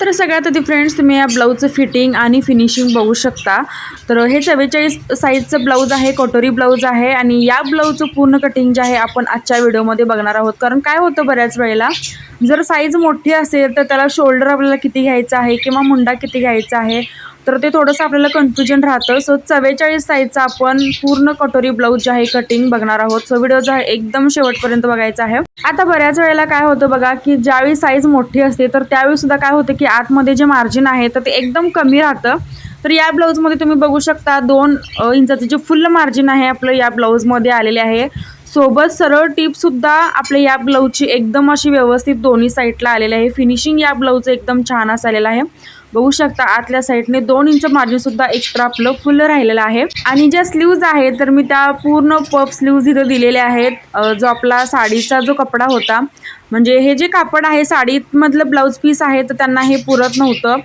तर सगळ्यात आधी फ्रेंड्स तुम्ही या ब्लाऊजचं फिटिंग आणि फिनिशिंग बघू शकता. तर हे चव्वेचाळीस साईजचं ब्लाऊज आहे कटोरी ब्लाऊज आहे आणि या ब्लाऊजचं पूर्ण कटिंग जे आहे आपण आजच्या व्हिडिओमध्ये बघणार आहोत. कारण काय होतं बऱ्याच वेळेला जर साईज मोठी असेल तर त्याला शोल्डर आपल्याला किती घ्यायचं आहे किंवा मुंडा किती घ्यायचा आहे तर ते थोडंसं आपल्याला कन्फ्युजन राहतं. सो चव्वेचाळीस साईजचा आपण पूर्ण कटोरी ब्लाऊज जे आहे कटिंग बघणार आहोत. सो व्हिडिओ जो आहे एकदम शेवटपर्यंत बघायचा आहे. आता बऱ्याच वेळेला काय होतं बघा की ज्यावेळी साईज मोठी असते तर त्यावेळी सुद्धा काय होतं की आतमध्ये जे मार्जिन आहे तर ते एकदम कमी राहतं. तर या ब्लाऊजमध्ये तुम्ही बघू शकता दोन इंचाचं जे फुल मार्जिन आहे आपलं या ब्लाऊजमध्ये आलेले आहे. सोबत सरळ टीपसुद्धा आपल्या या ब्लाऊजची एकदम अशी व्यवस्थित दोन्ही साईडला आलेली आहे. फिनिशिंग या ब्लाऊजचं एकदम छान असं आलेलं आहे. बघू शकता आतल्या साईडने दोन इंच मार्जिन सुद्धा एक्स्ट्रा आपलं फुल राहिलेलं आहे. आणि ज्या स्लीव्ज आहेत तर मी त्या पूर्ण पफ स्लीव्ज इथं दिलेल्या आहेत. जो आपला साडीचा जो कपडा होता म्हणजे हे जे कापड आहे साडीमधलं ब्लाऊज पीस आहे तर त्यांना हे पुरत नव्हतं.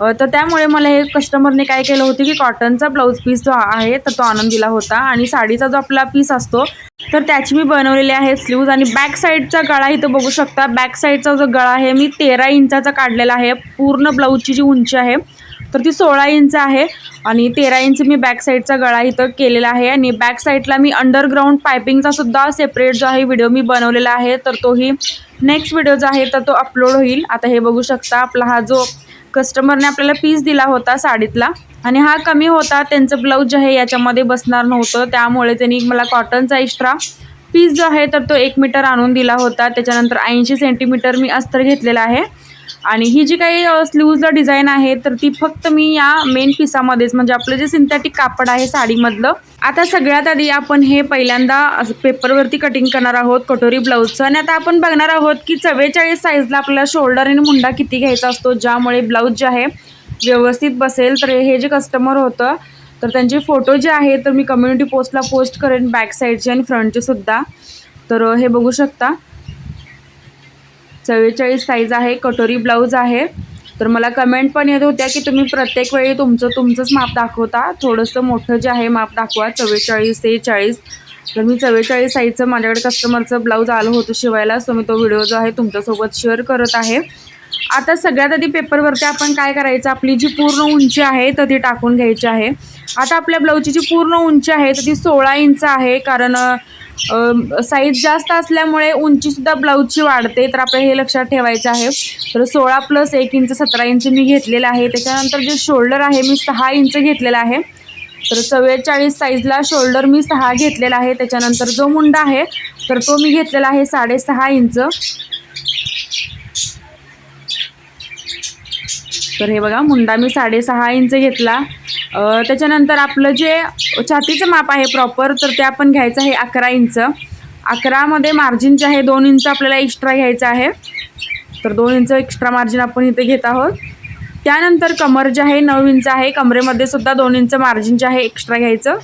तर त्यामुळे मला हे कस्टमरने काय केलं होतं की कॉटनचा ब्लाऊज पीस जो आहे तर तो आणून दिला होता. आणि साडीचा जो आपला पीस असतो तर त्याची मी बनवलेली आहे स्लीव्ज आणि बॅक साईडचा गळा इथं बघू शकता. बॅक साईडचा जो गळा आहे मी तेरा इंचाचा काढलेला आहे. पूर्ण ब्लाऊजची जी उंची आहे तर ती सोळा इंच आहे. आणि तेरा इंच मी बॅक साईडचा गळा इथं केलेला आहे. आणि बॅक साईडला मी अंडरग्राऊंड पायपिंगचा सुद्धा सेपरेट जो आहे व्हिडिओ मी बनवलेला आहे. तर तोही नेक्स्ट व्हिडिओ जो आहे तर तो अपलोड होईल. आता हे बघू शकता. आपला हा जो कस्टमरने आपल्याला पीस दिला होता साडीतला आणि हा कमी होता. त्यांचं ब्लाऊज जे आहे याच्यामध्ये बसणार नव्हतं. त्यामुळे त्यांनी मला कॉटनचा एक्स्ट्रा पीस जो आहे तर तो एक मीटर आणून दिला होता. त्याच्यानंतर ऐंशी सेंटीमीटर मी अस्तर घेतलेला आहे. आणि ही जी काही स्लीव्जला डिझाईन आहे तर ती फक्त मी या मेन पिसामध्येच म्हणजे आपलं जे सिंथेटिक कापड आहे साडीमधलं आता सगळ्यात आधी आपण हे पहिल्यांदा असं पेपरवरती कटिंग करणार आहोत कटोरी ब्लाऊजचं आणि आता आपण बघणार आहोत की चव्वेचाळीस साईजला आपल्याला शोल्डर आणि मुंडा किती घ्यायचा असतो ज्यामुळे ब्लाऊज जे आहे व्यवस्थित बसेल. तर हे जे कस्टमर होतं तर त्यांचे फोटो जे आहे तर मी कम्युनिटी पोस्टला पोस्ट करेन बॅक साईडचे आणि फ्रंटचे सुद्धा. तर हे बघू शकता. चव्वेचाळीस साईज आहे कटोरी ब्लाऊज आहे. तर मला कमेंट पण येत होत्या की तुम्ही प्रत्येक वेळी तुमचं तुमचंच माप दाखवता. थोडंसं मोठं जे आहे माप दाखवा चव्वेचाळीस ते चाळीस. तर मी चव्वेचाळीस साईजचं माझ्याकडे कस्टमरचं ब्लाऊज आलं होतं शिवायला. सो मी तो व्हिडिओ जो आहे तुमच्यासोबत शेअर करत आहे. आता सगळ्यात आधी पेपरवरती आपण काय करायचं? आपली जी पूर्ण उंची आहे तर ती टाकून घ्यायची आहे. आता आपल्या ब्लाऊजची जी पूर्ण उंची आहे तर ती सोळा इंच आहे कारण साईज जास्त असल्यामुळे उंचीसुद्धा ब्लाऊजची वाढते. तर आपल्याला हे लक्षात ठेवायचं आहे. तर सोळा प्लस एक इंच सतरा इंच मी घेतलेलं आहे. त्याच्यानंतर जे शोल्डर आहे मी सहा इंच घेतलेला आहे. तर चव्वेचाळीस साईजला शोल्डर मी सहा घेतलेला आहे. त्याच्यानंतर जो मुंडा आहे तर तो मी घेतलेला आहे साडेसहा इंच. तर हे बघा मुंडा मी साडेसहा इंच घेतला. त्याच्यानंतर आपलं जे छातीचं माप आहे प्रॉपर तर ते आपण घ्यायचं आहे अकरा इंच. अकरामध्ये मार्जिन जे आहे दोन इंच आपल्याला एक्स्ट्रा घ्यायचं आहे. तर दोन इंच एक्स्ट्रा मार्जिन आपण इथे घेत आहोत. त्यानंतर कमर जे आहे नऊ इंच आहे. कमरेमध्ये सुद्धा दोन इंच मार्जिन जे आहे एक्स्ट्रा घ्यायचं.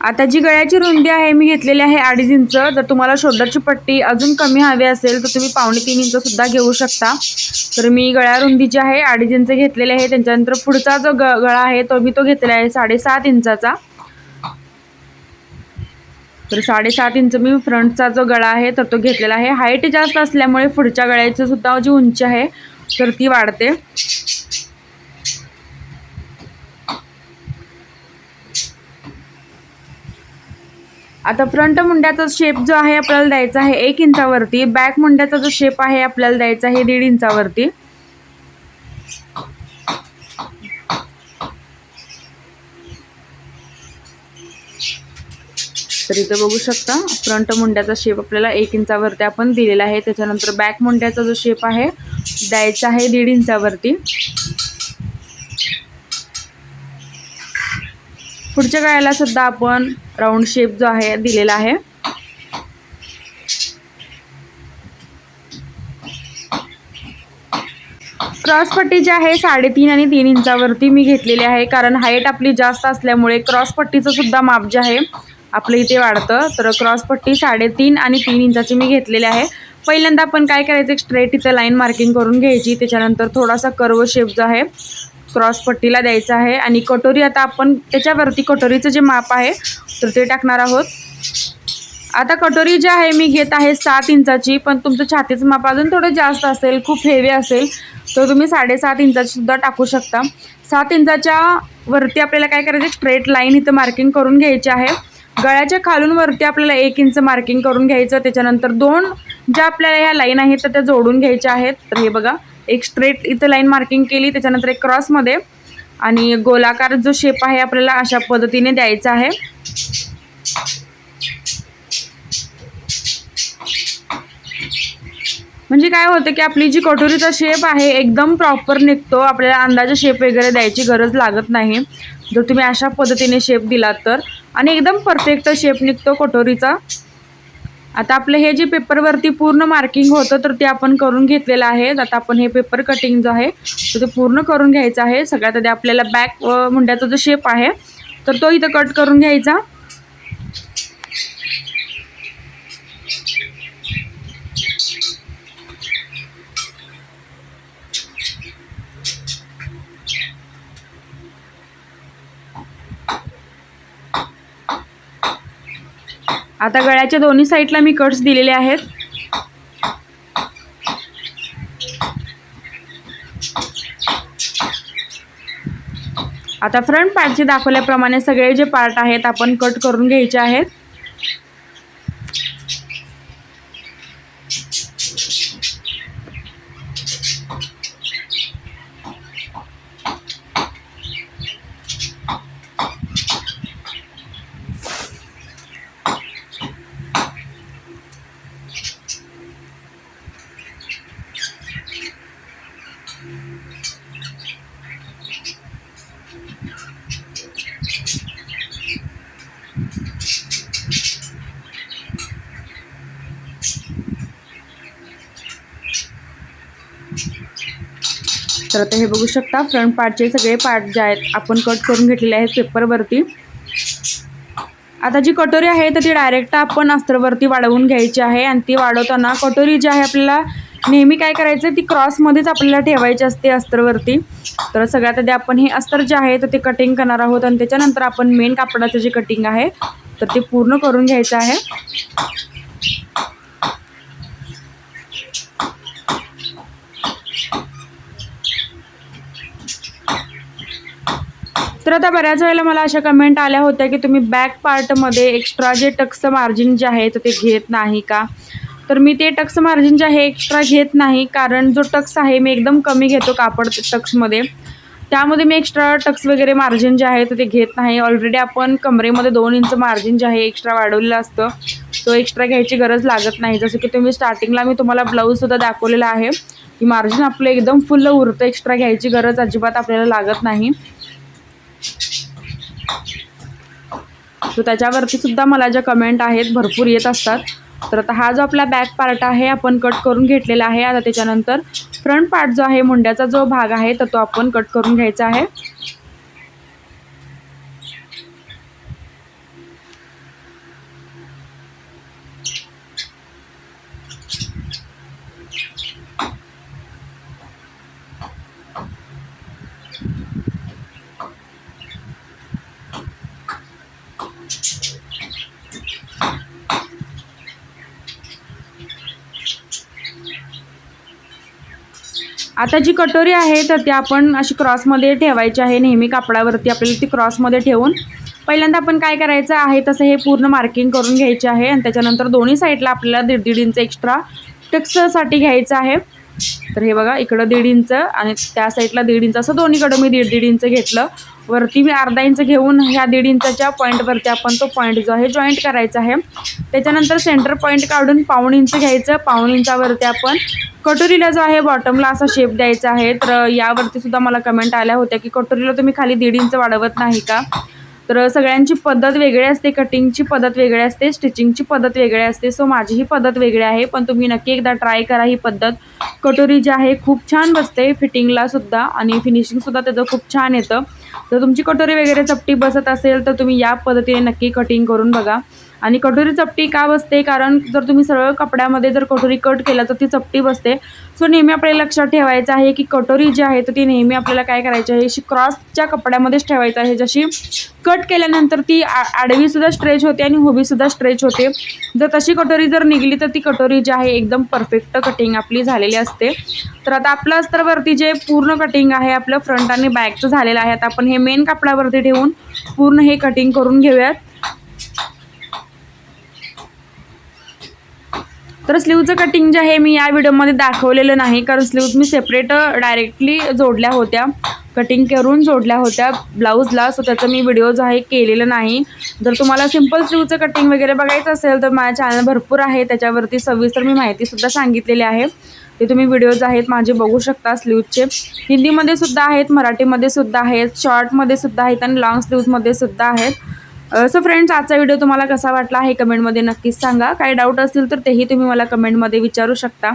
आता जी गळ्याची रुंदी आहे मी घेतलेली आहे अडीच इंच. जर तुम्हाला शोल्डरची पट्टी अजून कमी हवी असेल तर तुम्ही पावणे तीन इंच सुद्धा घेऊ शकता. तर मी गळ्या रुंदी जी आहे अडीच इंच घेतलेली आहे. त्यांच्यानंतर पुढचा जो ग गळा आहे तो मी तो घेतलेला आहे साडेसात इंचाचा. तर साडेसात इंच मी फ्रंटचा जो गळा आहे तर तो घेतलेला आहे. हाईट जास्त असल्यामुळे पुढच्या गळ्याची सुद्धा जी उंची आहे तर ती वाढते. आता फ्रंट मुंड्याचा शेप जो आहे आपल्याला द्यायचा आहे एक इंचावरती. बॅक मुंड्याचा जो शेप आहे आपल्याला द्यायचा आहे दीड इंचावरती. तर इथं बघू शकता फ्रंट मुंड्याचा शेप आपल्याला एक इंचावरती आपण दिलेला आहे. त्याच्यानंतर बॅक मुंड्याचा जो शेप आहे द्यायचा आहे दीड इंचावरती. पुढच्या गळ्याला सुद्धा आपण राऊंड शेप जो आहे दिलेला आहे. क्रॉसपट्टी जी आहे साडेतीन आणि तीन इंचावरती मी घेतलेली आहे कारण हाईट आपली जास्त असल्यामुळे क्रॉसपट्टीचं सुद्धा माप जे आहे आपलं इथे वाढतं. तर क्रॉसपट्टी साडेतीन आणि तीन इंचाची मी घेतलेली आहे. पहिल्यांदा आपण काय करायचं स्ट्रेट इथं लाईन मार्किंग करून घ्यायची. त्याच्यानंतर थोडासा कर्व शेप जो आहे क्रॉसपट्टीला द्यायचा आहे आणि कटोरी आता आपण त्याच्यावरती कटोरीचं जे माप आहे तर ते टाकणार आहोत. आता कटोरी जी आहे मी घेत आहे सात इंचाची पण तुमचं छातीचं माप अजून थोडं जास्त असेल खूप हेवी असेल तर तुम्ही साडेसात इंचाचीसुद्धा टाकू शकता. सात इंचाच्या वरती आपल्याला काय करायचं स्ट्रेट लाईन इथं मार्किंग करून घ्यायची आहे. गळ्याच्या खालून वरती आपल्याला एक इंच मार्किंग करून घ्यायचं त्याच्यानंतर दोन ज्या आपल्याला ह्या लाईन आहेत तर त्या जोडून घ्यायच्या आहेत. तर हे बघा एक स्ट्रेट इथं लाईन मार्किंग केली त्याच्यानंतर एक क्रॉसमध्ये आणि गोलाकार जो शेप आहे आपल्याला अशा पद्धतीने द्यायचा आहे. म्हणजे काय होतं की आपली जी कटोरीचा शेप आहे एकदम प्रॉपर निघतो. आपल्याला अंदाजे शेप वगैरे द्यायची गरज लागत नाही. जर तुम्ही अशा पद्धतीने शेप दिलात तर. आणि एकदम परफेक्ट शेप निघतो कटोरीचा. आता आपलं हे जे पेपरवरती पूर्ण मार्किंग होतं तर ते आपण करून घेतलेलं आहे. आता आपण हे पेपर कटिंग जो आहे तर ते पूर्ण करून घ्यायचं आहे. सगळ्यात आधी आपल्याला बॅक मुंड्याचा जो शेप आहे तर तो इथं कट करून घ्यायचा. आता गळ्याच्या दोन्ही साईडला मी कट्स दिलेले आहेत. आता फ्रंट पार्टचे दाखवल्याप्रमाणे सगळे जे पार्ट आहेत आपण कट करून घ्यायचे आहेत. तर आता हे बघू शकता फ्रंट पार्टचे सगळे पार्ट जे आहेत आपण कट करून घेतलेले आहेत पेपरवरती आता जी कटोरी आहे तर ती डायरेक्ट आपण अस्त्रवरती वाढवून घ्यायची आहे. आणि ती वाढवताना कटोरी जी आहे आपल्याला नेहमी काय करायचं ती क्रॉसमध्येच आपल्याला ठेवायची असते अस्त्रवरती. तर सगळ्यात आधी आपण हे अस्तर जे आहे तर ते कटिंग करणार आहोत. आणि त्याच्यानंतर आपण मेन कापडाचं जे कटिंग आहे तर ते पूर्ण करून घ्यायचं आहे. तर आता बऱ्याच वेळेला मला अशा कमेंट आल्या होत्या की तुम्ही बॅक पार्टमध्ये एक्स्ट्रा जे टक्सचं मार्जिन जे आहे तर ते घेत नाही का? तर मी ते टक्स मार्जिन जे आहे एक्स्ट्रा घेत नाही कारण जो टक्स आहे मी एकदम कमी घेतो कापड टक्समध्ये त्यामध्ये मी एक्स्ट्रा टक्स वगैरे मार्जिन जे आहे तर ते घेत नाही. ऑलरेडी आपण कमरेमध्ये दोन इंच मार्जिन जे आहे एक्स्ट्रा वाढवलेलं असतं. तो एक्स्ट्रा घ्यायची गरज लागत नाही. जसं की तुम्ही स्टार्टिंगला मी तुम्हाला ब्लाऊजसुद्धा दाखवलेला आहे. की मार्जिन आपलं एकदम फुल्ल उरतं. एक्स्ट्रा घ्यायची गरज अजिबात आपल्याला लागत नाही. तर त्याच्यावरती सुद्धा मला ज्या कमेंट आहेत भरपूर येत असतात. तर आता हा जो आपला बॅक पार्ट आहे आपण कट करून घेतलेला आहे. आता त्याच्यानंतर फ्रंट पार्ट जो आहे मुंड्याचा जो भाग आहे तर तो आपण कट करून घ्यायचा आहे. आता जी कटोरी आहे तर ती आपण अशी क्रॉसमध्ये ठेवायची आहे. नेहमी कापडावरती आपल्याला ती क्रॉसमध्ये ठेवून पहिल्यांदा आपण काय करायचं आहे तसं हे पूर्ण मार्किंग करून घ्यायचे आहे. आणि त्याच्यानंतर दोन्ही साईडला आपल्याला दीड दीड इंच एक्स्ट्रा टेक्ससाठी घ्यायचं आहे. तर हे बघा इकडं दीड इंच आणि त्या साईडला दीड इंच. असं दोन्हीकडं मी दीड दीड इंच घेतलं. वरती मी अर्धा इंच घेऊन ह्या दीड इंचाच्या पॉईंटवरती आपण तो पॉईंट जो आहे जॉईंट करायचा आहे. त्याच्यानंतर सेंटर पॉईंट काढून पाऊण इंच घ्यायचं. पाऊण इंचावरती आपण कटोरीला जो आहे बॉटमला असा शेप द्यायचा आहे. तर यावरती सुद्धा मला कमेंट आल्या होत्या की कटोरीला तुम्ही खाली दीड इंच वाढवत नाही का? तर सगळ्यांची पद्धत वेगळी असते कटिंगची पद्धत वेगळी असते स्टिचिंगची पद्धत वेगळी असते सो माझी ही पद्धत वेगळी आहे पण तुम्ही नक्की एकदा ट्राय करा ही पद्धत. कटोरी जी आहे खूप छान बसते फिटिंगलासुद्धा आणि फिनिशिंगसुद्धा त्याचं खूप छान येतं. तर तुमची कटोरी वगैरे चपटी बसत असेल तर तुम्ही या पद्धतीने नक्की कटिंग करून बघा. आणि कटोरी चपटी का बसते? कारण जर तुम्ही सरळ कपड्यामध्ये जर कटोरी कट केला तर ती चपटी बसते. सो नेहमी आपल्याला लक्षात ठेवायचं आहे की कटोरी जी आहे तर ती नेहमी आपल्याला काय करायची आहे? अशी क्रॉसच्या कपड्यामध्येच ठेवायचं आहे. जशी कट केल्यानंतर ती आ आडवीसुद्धा स्ट्रेच होते आणि हुबीसुद्धा स्ट्रेच होते. जर तशी कटोरी जर निघली तर ती कटोरी जी आहे एकदम परफेक्ट कटिंग आपली झालेली असते. तर आता आपलं अस्तरवरती जे पूर्ण कटिंग आहे आपलं फ्रंट आणि बॅकचं झालेलं आहे आता आपण हे मेन कापडावरती ठेवून पूर्ण हे कटिंग करून घेऊयात. तर स्लीवचं कटिंग जे आहे मी या व्हिडिओमध्ये दाखवलेलं नाही कारण स्लीव्ज मी सेपरेट डायरेक्टली जोडल्या होत्या. कटिंग करून जोडल्या होत्या ब्लाऊजला सो त्याचं मी व्हिडिओ जो आहे केलेलं नाही. जर तुम्हाला सिंपल स्लीवचं कटिंग वगैरे बघायचं असेल तर माझ्या चॅनल भरपूर आहे. त्याच्यावरती सविस्तर मी माहितीसुद्धा सांगितलेली आहे. ते तुम्ही व्हिडिओज आहेत माझे बघू शकता स्लीवचे हिंदीमध्ये सुद्धा आहेत मराठीमध्ये सुद्धा आहेत शॉर्टमध्ये सुद्धा आहेत आणि लॉंग स्लीव्जमध्ये सुद्धा आहेत. सो फ्रेंड्स आजचा व्हिडिओ तुम्हाला कसा वाटला आहे कमेंटमध्ये नक्कीच सांगा. काही डाऊट असतील तर तेही तुम्ही मला कमेंटमध्ये विचारू शकता.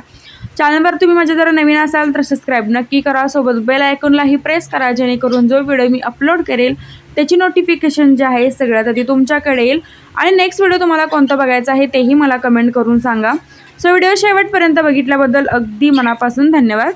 चॅनलवर तुम्ही माझे जर नवीन असाल तर सबस्क्राईब नक्की करा. सोबत बेल आयकॉनलाही प्रेस करा जेणेकरून जो व्हिडिओ मी अपलोड करेल त्याची नोटिफिकेशन जे आहे सगळ्यात आधी तुमच्याकडे येईल. आणि नेक्स्ट व्हिडिओ तुम्हाला कोणता बघायचा आहे तेही मला कमेंट करून सांगा. सो व्हिडिओ शेवटपर्यंत बघितल्याबद्दल अगदी मनापासून धन्यवाद.